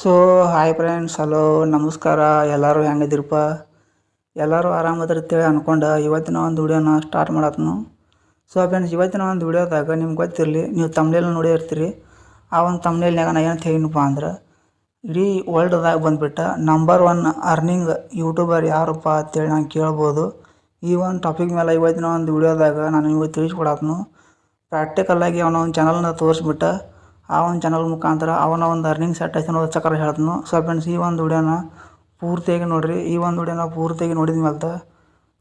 So hi friends hello ನಮಸ್ಕಾರ, ಎಲ್ಲರೂ ಹೆಂಗದಿರಪ್ಪ ಎಲ್ಲರೂ ಆರಾಮದಿರ್ತೇಳಿ ಅನ್ಕೊಂಡು ಇವತ್ತಿನ ಒಂದು ವಿಡಿಯೋನ ಸ್ಟಾರ್ಟ್ ಮಾಡತ್ನು. ಸೊ ಫ್ರೆಂಡ್ಸ್ ಇವತ್ತಿನ ಒಂದು ವಿಡಿಯೋದಾಗ ನಿಮ್ಗೆ ಗೊತ್ತಿರಲಿ, ನೀವು ತಮ್ನೇಲಿ ನೋಡಿರ್ತೀರಿ ಆ ಒಂದು ತಮ್ನೇಲ್ನಾಗ ನಾ ಏನು ತೆಗಿನಪ್ಪ ಅಂದ್ರೆ, ಇಡೀ ವರ್ಲ್ಡ್ದಾಗ ಬಂದುಬಿಟ್ಟ ನಂಬರ್ ಒನ್ ಅರ್ನಿಂಗ್ ಯೂಟ್ಯೂಬರ್ ಯಾರಪ್ಪ ಅಂತೇಳಿ ನಾನು ಕೇಳ್ಬೋದು. ಈ ಒಂದು ಟಾಪಿಕ್ ಮೇಲೆ ಇವತ್ತಿನ ಒಂದು ವಿಡಿಯೋದಾಗ ನಾನು ನಿಮಗೆ ತಿಳಿಸ್ಕೊಡತ್ನು. ಪ್ರಾಕ್ಟಿಕಲ್ಲಾಗಿ ಅವನ ಒಂದು ಚಾನಲ್ನ ತೋರಿಸ್ಬಿಟ್ಟು ಆ ಒಂದು ಚಾನಲ್ ಮುಖಾಂತರ ಅವನ ಒಂದು ಅರ್ನಿಂಗ್ ಸೆಟ್ ಐತೆ ಅನ್ನೋದು ಚಕ್ರ ಹೇಳ್ತನು ಸೊ ಫ್ರೆಂಡ್ಸ್ ಈ ಒಂದು ವಿಡಿಯೋನ ಪೂರ್ತಿಯಾಗಿ ನೋಡಿರಿ. ಈ ಒಂದು ವಿಡಿಯೋನ ಪೂರ್ತಿಯಾಗಿ ನೋಡಿದ ಮೇಲೆ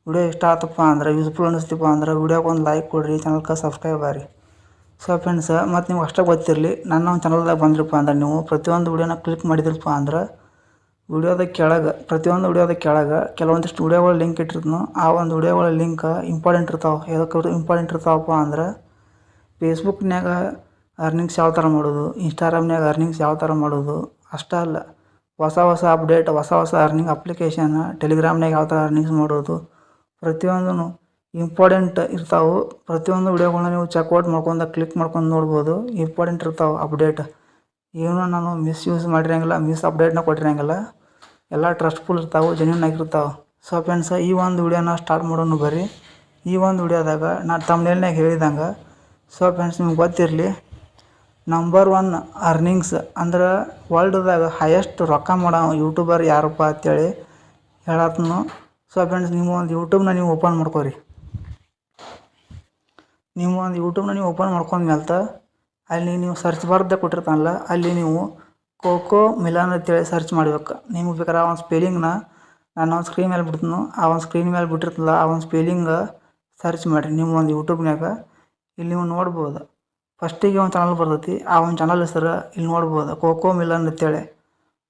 ವಿಡಿಯೋ ಇಷ್ಟ ಆತಪ್ಪ ಅಂದ್ರೆ ಯೂಸ್ಫುಲ್ ಅನಿಸ್ತಿಪ್ಪ ಅಂದ್ರೆ, ವಿಡಿಯೋಗೆ ಒಂದು ಲೈಕ್ ಕೊಡಿರಿ ಚಾನಲ್ಗೆ ಸಬ್ಸ್ಕ್ರೈಬ್ ಆಗಿ ಸೊ ಫ್ರೆಂಡ್ಸ್ ಮತ್ತು ನೀವು ಅಷ್ಟೇ ಗೊತ್ತಿರಲಿ, ನನ್ನ ಒಂದು ಚಾನಲ್ದಾಗ ಬಂದ್ರಪ್ಪ ಅಂದ್ರೆ, ನೀವು ಪ್ರತಿಯೊಂದು ವಿಡಿಯೋನ ಕ್ಲಿಕ್ ಮಾಡಿದ್ರಪ್ಪ ಅಂದ್ರೆ, ವಿಡಿಯೋದ ಕೆಳಗೆ, ಪ್ರತಿಯೊಂದು ವಿಡಿಯೋದ ಕೆಳಗೆ ಕೆಲವೊಂದಿಷ್ಟು ವಿಡಿಯೋಗಳ ಲಿಂಕ್ ಇಟ್ಟಿರ್ತೀನಿ. ಆ ಒಂದು ವಿಡಿಯೋಗಳ ಲಿಂಕ್ ಇಂಪಾರ್ಟೆಂಟ್ ಇರ್ತಾವೆ. ಯಾವುದಕ್ಕೆ ಇಂಪಾರ್ಟೆಂಟ್ ಇರ್ತಾವಪ್ಪ ಅಂದ್ರೆ ಫೇಸ್ಬುಕ್ನ್ಯಾಗ ಅರ್ನಿಂಗ್ಸ್ ಯಾವ ಥರ ಮಾಡೋದು? ಇನ್ಸ್ಟಾಗ್ರಾಮ್ನ್ಯಾಗ ಅರ್ನಿಂಗ್ಸ್ ಯಾವ ಥರ ಮಾಡೋದು? ಅಷ್ಟೇ ಅಲ್ಲ. ಹೊಸ ಹೊಸ ಅಪ್ಡೇಟ್ ಹೊಸ ಹೊಸ ಅರ್ನಿಂಗ್ ಅಪ್ಲಿಕೇಶನ್ ಟೆಲಿಗ್ರಾಮ್ನಾಗ ಯಾವ ಥರ ಅರ್ನಿಂಗ್ಸ್ ಮಾಡೋದು? ಪ್ರತಿಯೊಂದೂ ಇಂಪಾರ್ಟೆಂಟ್ ಇರ್ತಾವೆ. ಪ್ರತಿಯೊಂದು ವಿಡಿಯೋಗಳನ್ನ ನೀವು ಚೆಕ್ಔಟ್ ಮಾಡ್ಕೊಂಡು ಕ್ಲಿಕ್ ಮಾಡ್ಕೊಂಡು ನೋಡ್ಬೋದು. ಇಂಪಾರ್ಟೆಂಟ್ ಇರ್ತಾವೆ ಅಪ್ಡೇಟ್ ಏನು ನಾನು ಮಿಸ್ ಯೂಸ್ ಮಾಡಿರಂಗಿಲ್ಲ ಮಿಸ್ ಅಪ್ಡೇಟ್ನ ಕೊಟ್ಟಿರಂಗಿಲ್ಲ. ಎಲ್ಲ ಟ್ರಸ್ಟ್ಫುಲ್ ಇರ್ತಾವೆ ಜೆನ್ಯೂನ್ ಆಗಿರ್ತಾವೆ ಸೊ ಫ್ರೆಂಡ್ಸ್ ಈ ಒಂದು ವಿಡಿಯೋನ ಸ್ಟಾರ್ಟ್ ಮಾಡೋಣ ಬರ್ರಿ. ಈ ಒಂದು ವಿಡಿಯೋದಾಗ ನಾನು ತಮ್ಮನೇಲ್ನಾಗ ಹೇಳಿದಂಗೆ. ಸೊ ಫ್ರೆಂಡ್ಸ್ ನಿಮ್ಗೆ ಗೊತ್ತಿರಲಿ. ನಂಬರ್ ಒನ್ ಅರ್ನಿಂಗ್ಸ್ ಅಂದ್ರೆ ವರ್ಲ್ಡ್ದಾಗ ಹೈಯೆಸ್ಟ್ ರೊಕ್ಕ ಮಾಡೋ ಯೂಟ್ಯೂಬರ್ ಯಾರಪ್ಪ ಅಂತೇಳಿ ಹೇಳತ್ನು. ಸೊ ಫ್ರೆಂಡ್ಸ್ ನೀವು ಒಂದು ಯೂಟ್ಯೂಬ್ನ ನೀವು ಓಪನ್ ಮಾಡ್ಕೋರಿ. ನೀವು ಒಂದು ಯೂಟ್ಯೂಬ್ನ ನೀವು ಓಪನ್ ಮಾಡ್ಕೊಂಡ್ಮೇಲೆ ಅಲ್ಲಿ ನೀವು ಸರ್ಚ್ ಬಾರ್ದ ಕೊಟ್ಟಿರ್ತಾನಲ್ಲ, ಅಲ್ಲಿ ನೀವು ಕೋಕೋ ಮಿಲಾನ್ ಅಂತೇಳಿ ಸರ್ಚ್ ಮಾಡ್ಬೇಕು. ನಿಮ್ಗೆ ಬೇಕಾದ್ರೆ ಆ ಒಂದು ಸ್ಪೆಲ್ಲಿಂಗ್ನ ನಾನು ಒಂದು ಸ್ಕ್ರೀನ್ ಮೇಲೆ ಬಿಡ್ತೀನಿ. ಆ ಒಂದು ಸ್ಕ್ರೀನ್ ಮೇಲೆ ಬಿಟ್ಟಿರ್ತಲ್ಲ, ಆ ಒಂದು ಸ್ಪೆಲ್ಲಿಂಗ್ ಸರ್ಚ್ ಮಾಡಿರಿ. ನಿಮ್ಮ ಒಂದು ಯೂಟ್ಯೂಬ್ನಾಗ ಇಲ್ಲಿ ನೀವು ನೋಡ್ಬೋದು. ಫಸ್ಟಿಗೆ ಒಂದು ಚಾನಲ್ ಬರ್ತೈತಿ, ಆ ಒಂದು ಚಾನಲ್ ಹೆಸರು ಇಲ್ಲಿ ನೋಡ್ಬೋದು. ಕೋಕೋ ಮಿಲನ್ ಅಂತೇಳಿ.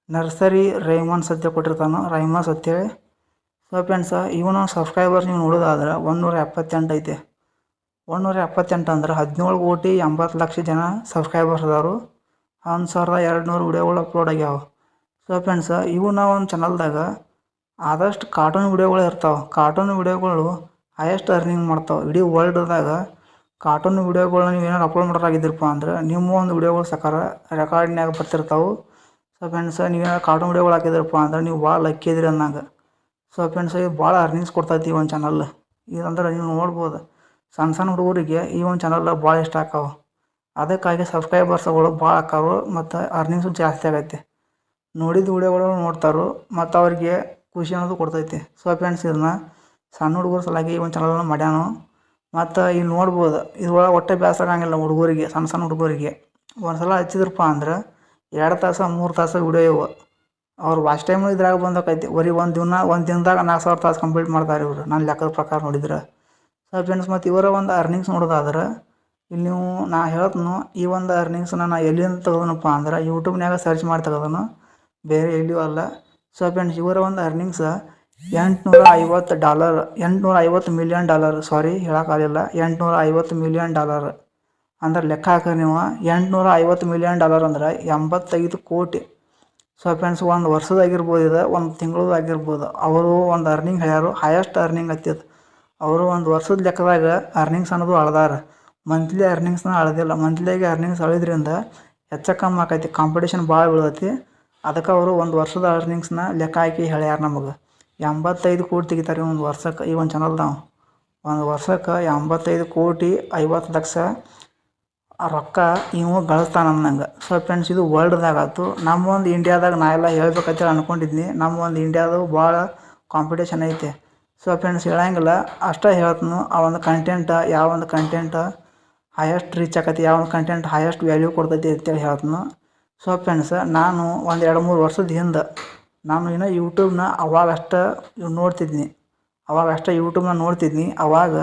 ನರ್ಸರಿ ರೈಮನ್ಸ್ ಅಂತ ಕೊಟ್ಟಿರ್ತಾನೆ ರೈಮನ್ಸ್ ಅಂತೇಳಿ ಸೊ ಫ್ರೆಂಡ್ಸ ಇವನ ಸಬ್ಸ್ಕ್ರೈಬರ್ಸ್ ನೀವು ನೋಡೋದಾದ್ರೆ ಒಂದೂರ ಎಪ್ಪತ್ತೆಂಟು ಐತೆ. ಒಂದೂರ ಎಪ್ಪತ್ತೆಂಟು ಅಂದ್ರೆ ಹದಿನೇಳು ಕೋಟಿ ಎಂಬತ್ತು ಲಕ್ಷ ಜನ ಸಬ್ಸ್ಕ್ರೈಬರ್ಸ್ ಅದಾರು. ಒಂದು ಸಾವಿರದ ಎರಡು ನೂರು ವಿಡಿಯೋಗಳು ಅಪ್ಲೋಡ್ ಆಗ್ಯಾವ. ಸೊ ಫ್ರೆಂಡ್ಸ ಇವನ ಒಂದು ಚಾನಲ್ದಾಗ ಆದಷ್ಟು ಕಾರ್ಟೂನ್ ವಿಡಿಯೋಗಳು ಇರ್ತಾವೆ. ಕಾರ್ಟೂನ್ ವಿಡಿಯೋಗಳು ಹೈಯೆಸ್ಟ್ ಅರ್ನಿಂಗ್ ಮಾಡ್ತಾವೆ. ಇಡೀ ವರ್ಲ್ಡ್ದಾಗ ಕಾರ್ಟೂನ್ ವೀಡಿಯೋಗಳನ್ನ ನೀವು ಏನಾರು ಅಪ್ಲೋಡ್ ಮಾಡೋರಾಗಿದ್ದಿರಪ್ಪ ಅಂದ್ರೆ ನಿಮ್ಮ ಒಂದು ವಿಡಿಯೋಗಳು ಸಕಾರ ರೆಕಾರ್ಡ್ನ್ಯಾಗ ಬರ್ತಿರ್ತಾವೆ. ಸೊ ಫ್ರೆಂಡ್ಸ್ ನೀವೇನಾರು ಕಾರ್ಟೂನ್ ವಿಡಿಯೋಗಳು ಹಾಕಿದ್ರಪ್ಪ ಅಂದ್ರೆ ನೀವು ಭಾಳ ಲಕ್ಕಿ ಅನ್ನಂಗೆ ಸೊ ಫ್ರೆಂಡ್ಸ್ ಇದು ಭಾಳ ಅರ್ನಿಂಗ್ಸ್ ಕೊಡ್ತೈತಿ ಈ ಒಂದು ಚಾನಲ್ ಇದಂದ್ರೆ ನೀವು ನೋಡ್ಬೋದು ಸಣ್ಣ ಸಣ್ಣ ಹುಡುಗರಿಗೆ ಈ ಒಂದು ಚಾನಲ್ ಭಾಳ ಇಷ್ಟ ಆಕಾವು ಅದಕ್ಕಾಗಿ ಸಬ್ಸ್ಕ್ರೈಬರ್ಸ್ಗಳು ಭಾಳ ಆಕಾವು ಮತ್ತು ಅರ್ನಿಂಗ್ಸು ಜಾಸ್ತಿ ಆಗೈತೆ. ನೋಡಿದ ವಿಡಿಯೋಗಳು ನೋಡ್ತಾರೋ ಮತ್ತು ಅವರಿಗೆ ಖುಷಿ ಅನ್ನೋದು ಕೊಡ್ತೈತಿ. ಸೊ ಫ್ರೆಂಡ್ಸ್ ಇದನ್ನ ಸಣ್ಣ ಹುಡುಗರ ಸಲುವಾಗಿ ಈ ಒಂದು ಚಾನಲ್ನ ಮಾಡ್ಯಾನು ಮತ್ತು ಇಲ್ಲಿ ನೋಡ್ಬೋದು ಇದ್ರೊಳಗೆ ಒಟ್ಟೆ ಬೇಸರ ಆಗಂಗಿಲ್ಲ ಹುಡುಗರಿಗೆ ಸಣ್ಣ ಸಣ್ಣ ಹುಡುಗರಿಗೆ. ಒಂದು ಸಲ ಹಚ್ಚಿದ್ರಪ್ಪ ಅಂದ್ರೆ ಎರಡು ತಾಸು, ಮೂರು ತಾಸು ವಿಡಿಯೋ ಇವು. ಅವ್ರು ವಾಚ್ ಟೈಮ್ ಇದ್ರಾಗ ಬಂದಕೈತಿ ಬರೀ ಒಂದು ದಿನ ಒಂದು ದಿನದಾಗ ನಾಲ್ಕು ಸಾವಿರ ತಾಸು ಕಂಪ್ಲೀಟ್ ಮಾಡ್ತಾರೆ ಇವರು. ನಾನು ಲೆಕ್ಕದ ಪ್ರಕಾರ ನೋಡಿದ್ರೆ. ಸೊ ಫ್ರೆಂಡ್ಸ್ ಮತ್ತು ಇವರ ಒಂದು ಅರ್ನಿಂಗ್ಸ್ ನೋಡೋದಾದ್ರೆ, ಇಲ್ಲಿ ನೀವು ನಾ ಹೇಳ್ತನು, ಈ ಒಂದು ಅರ್ನಿಂಗ್ಸ್ನ ನಾ ಎಲ್ಲಿಂದ ತೆಗೆದನಪ್ಪ ಅಂದ್ರೆ ಯೂಟ್ಯೂಬ್ನ್ಯಾಗ ಸರ್ಚ್ ಮಾಡಿ ತೆಗೆದನು. ಬೇರೆ ಎಲ್ಲಿಯೂ ಅಲ್ಲ. ಸೊ ಫ್ರೆಂಡ್ಸ್ ಇವರ ಒಂದು ಅರ್ನಿಂಗ್ಸ್ ಎಂಟುನೂರ ಐವತ್ತು ಡಾಲರ್ ಎಂಟುನೂರ ಐವತ್ತು ಮಿಲಿಯನ್ ಡಾಲರ್ ಸಾರಿ ಹೇಳೋಕ್ಕಾಗಲಿಲ್ಲ ಎಂಟುನೂರ ಐವತ್ತು ಮಿಲಿಯನ್ ಡಾಲರ್. ಅಂದ್ರೆ ಲೆಕ್ಕ ಹಾಕಿ ನೀವು. ಎಂಟುನೂರ ಐವತ್ತು ಮಿಲಿಯನ್ ಡಾಲರ್ ಅಂದ್ರೆ ಎಂಬತ್ತೈದು ಕೋಟಿ. ಸೊ ಫ್ರೆಂಡ್ಸ್ ಒಂದು ವರ್ಷದಾಗಿರ್ಬೋದು ಇದು, ಒಂದು ತಿಂಗಳದ್ದು ಆಗಿರ್ಬೋದು. ಅವರು ಒಂದು ಅರ್ನಿಂಗ್ ಹೇಳ್ಯಾರು ಹೈಯೆಸ್ಟ್ ಅರ್ನಿಂಗ್ ಹತ್ತಿದ್ದು ಅವರು ಒಂದು ವರ್ಷದ ಲೆಕ್ಕದಾಗ ಅರ್ನಿಂಗ್ಸ್ ಅನ್ನೋದು ಅಳ್ದಾರ. ಮಂತ್ಲಿ ಅರ್ನಿಂಗ್ಸ್ನ ಅಳದಿಲ್ಲ. ಮಂತ್ಲಿಯಾಗಿ ಅರ್ನಿಂಗ್ಸ್ ಅಳಿದ್ರಿಂದ ಹೆಚ್ಚು ಕಮ್ಮಿ ಆಕೈತಿ. ಕಾಂಪಿಟೇಷನ್ ಭಾಳ ಬೀಳತ್ತಿ ಅದಕ್ಕೆ ಅವರು ಒಂದು ವರ್ಷದ ಅರ್ನಿಂಗ್ಸ್ನ ಲೆಕ್ಕ ಹಾಕಿ ಹೇಳ್ಯಾರ ನಮಗೆ. ಎಂಬತ್ತೈದು ಕೋಟಿ ತೆಗಿತಾರೆ ಒಂದು ವರ್ಷಕ್ಕೆ. ಈ ಒಂದು ಚಾನಲ್ದಾವ ಒಂದು ವರ್ಷಕ್ಕೆ ಎಂಬತ್ತೈದು ಕೋಟಿ ಐವತ್ತು ಲಕ್ಷ ರೊಕ್ಕ ಇವು ಗಳಿಸ್ತಾನ ಅನ್ನಂಗೆ ಸೊ ಫ್ರೆಂಡ್ಸ್ ಇದು ವರ್ಲ್ಡ್ದಾಗ ಆಯ್ತು ನಮ್ಮ ಒಂದು ಇಂಡಿಯಾದಾಗ ನಾ ಎಲ್ಲ ಹೇಳ್ಬೇಕಂತೇಳಿ ಅನ್ಕೊಂಡಿದ್ನಿ. ನಮ್ಮ ಒಂದು ಇಂಡಿಯಾದಾಗ ಭಾಳ ಕಾಂಪಿಟೇಷನ್ ಐತೆ. ಸೊ ಫ್ರೆಂಡ್ಸ್ ಹೇಳಂಗಿಲ್ಲ. ಅಷ್ಟೇ ಹೇಳ್ತನು. ಆ ಒಂದು ಕಂಟೆಂಟ್ ಯಾವ ಒಂದು ಕಂಟೆಂಟ್ ಹೈಯೆಸ್ಟ್ ರೀಚ್ ಆಕತಿ, ಯಾವ ಒಂದು ಕಂಟೆಂಟ್ ಹೈಯೆಸ್ಟ್ ವ್ಯಾಲ್ಯೂ ಕೊಡ್ತೈತಿ ಅಂತೇಳಿ ಹೇಳ್ತನು. ಸೊ ಫ್ರೆಂಡ್ಸ್ ನಾನು ಒಂದು ಎರಡು ಮೂರು ವರ್ಷದ ಹಿಂದೆ ನಾನು ಏನೋ ಯೂಟ್ಯೂಬ್ನ ಅವಾಗ ಅಷ್ಟು ನೋಡ್ತಿದ್ನಿ. ಅವಾಗ ಅಷ್ಟೇ ಯೂಟ್ಯೂಬ್ನ ನೋಡ್ತಿದ್ನಿ. ಅವಾಗ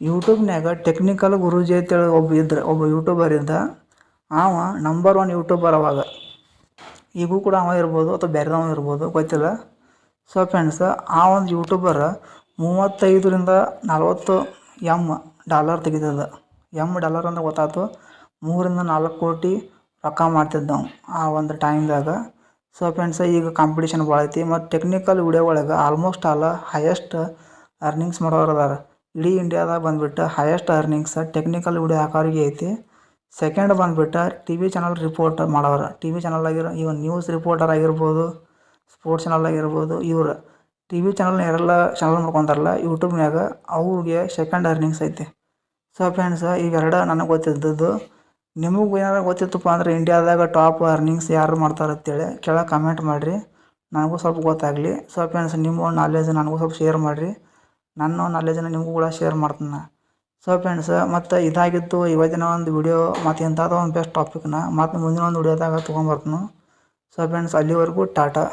ಯೂಟ್ಯೂಬ್ನ್ಯಾಗ ಟೆಕ್ನಿಕಲ್ ಗುರುಜಿ ಅಂತೇಳಿ ಒಬ್ಬ ಇದ್ರೆ, ಒಬ್ಬ ಯೂಟ್ಯೂಬರ್ ಇದ್ದ. ಅವ ನಂಬರ್ ಒನ್ ಯೂಟ್ಯೂಬರ್ ಅವಾಗ. ಈಗೂ ಕೂಡ ಅವ ಇರ್ಬೋದು ಅಥವಾ ಬೇರೆದವ ಇರ್ಬೋದು, ಗೊತ್ತಿಲ್ಲ. ಸೊ ಫ್ರೆಂಡ್ಸ್ ಆ ಒಂದು ಯೂಟ್ಯೂಬರ್ ಮೂವತ್ತೈದರಿಂದ ನಲ್ವತ್ತು ಎಂ ಡಾಲರ್ ತೆಗಿತದ. ಎಂ ಡಾಲರ್ ಅಂದ್ರೆ ಗೊತ್ತಾಯ್ತು ಮೂರಿಂದ ನಾಲ್ಕು ಕೋಟಿ ರೊಕ್ಕ ಮಾಡ್ತಿದ್ದ ಆ ಒಂದು ಟೈಮ್ದಾಗ ಸೊ ಫ್ರೆಂಡ್ಸ್ ಈಗ ಕಾಂಪಿಟೇಷನ್ ಭಾಳ ಐತಿ ಮತ್ತು ಟೆಕ್ನಿಕಲ್ ವಿಡಿಯೋ ಒಳಗೆ ಆಲ್ಮೋಸ್ಟ್ ಆಲ್ ಹೈಯೆಸ್ಟ್ ಅರ್ನಿಂಗ್ಸ್ ಮಾಡೋರು ಅದಾರ. ಇಡೀ ಇಂಡಿಯಾದಾಗ ಬಂದುಬಿಟ್ಟು ಹೈಯೆಸ್ಟ್ ಅರ್ನಿಂಗ್ಸ್ ಟೆಕ್ನಿಕಲ್ ವಿಡಿಯೋ ಹಾಕೋರಿಗೆ ಐತಿ. ಸೆಕೆಂಡ್ ಬಂದುಬಿಟ್ಟು ಟಿ ವಿ ಚಾನಲ್ ರಿಪೋರ್ಟ್ ಮಾಡೋರು ಟಿ ವಿ ಚಾನಲ್ ಆಗಿರೋ ಇವನ್ ನ್ಯೂಸ್ ರಿಪೋರ್ಟರ್ ಆಗಿರ್ಬೋದು ಸ್ಪೋರ್ಟ್ಸ್ ಚಾನಲ್ ಆಗಿರ್ಬೋದು, ಇವ್ರು ಟಿ ವಿ ಚಾನಲ್ನ ಯಾರೆಲ್ಲ ಚಾನಲ್ ಮಾಡ್ಕೊತಾರಲ್ಲ ಯೂಟ್ಯೂಬ್ನಾಗ ಅವ್ರಿಗೆ ಸೆಕೆಂಡ್ ಅರ್ನಿಂಗ್ಸ್ ಐತಿ. ಸೊ ಫ್ರೆಂಡ್ಸ್ ಇವೆರಡು ನನಗೆ ಗೊತ್ತಿದ್ದದ್ದು ನಿಮಗೂ ಏನಾರು ಗೊತ್ತಿತ್ತಪ್ಪ ಅಂದ್ರೆ ಇಂಡಿಯಾದಾಗ ಟಾಪ್ ಅರ್ನಿಂಗ್ಸ್ ಯಾರು ಮಾಡ್ತಾರೆ ಅಂತೇಳಿ ಕೆಳಗೆ ಕಮೆಂಟ್ ಮಾಡಿರಿ. ನನಗೂ ಸ್ವಲ್ಪ ಗೊತ್ತಾಗಲಿ. ಸ್ವಲ್ಪ ಫ್ರೆಂಡ್ಸ್ ನಿಮ್ಮ ನಾಲೆಜ್ ನನಗೂ ಸ್ವಲ್ಪ ಶೇರ್ ಮಾಡಿರಿ. ನನ್ನ ನಾಲೆಜನ್ನು ನಿಮಗೂ ಕೂಡ ಶೇರ್ ಮಾಡ್ತೀನಿ. ಸೊ ಫ್ರೆಂಡ್ಸ್ ಮತ್ತು ಇದಾಗಿತ್ತು ಇವತ್ತಿನ ಒಂದು ವಿಡಿಯೋ ಮತ್ತು ಇಂಥದ್ದು ಒಂದು ಬೆಸ್ಟ್ ಟಾಪಿಕ್ನ ಮತ್ತು ಮುಂದಿನ ಒಂದು ವಿಡಿಯೋದಾಗ ತೊಗೊಂಬರ್ತೀನಿ ಸೊ ಫ್ರೆಂಡ್ಸ್ ಅಲ್ಲಿವರೆಗೂ ಟಾಟಾ.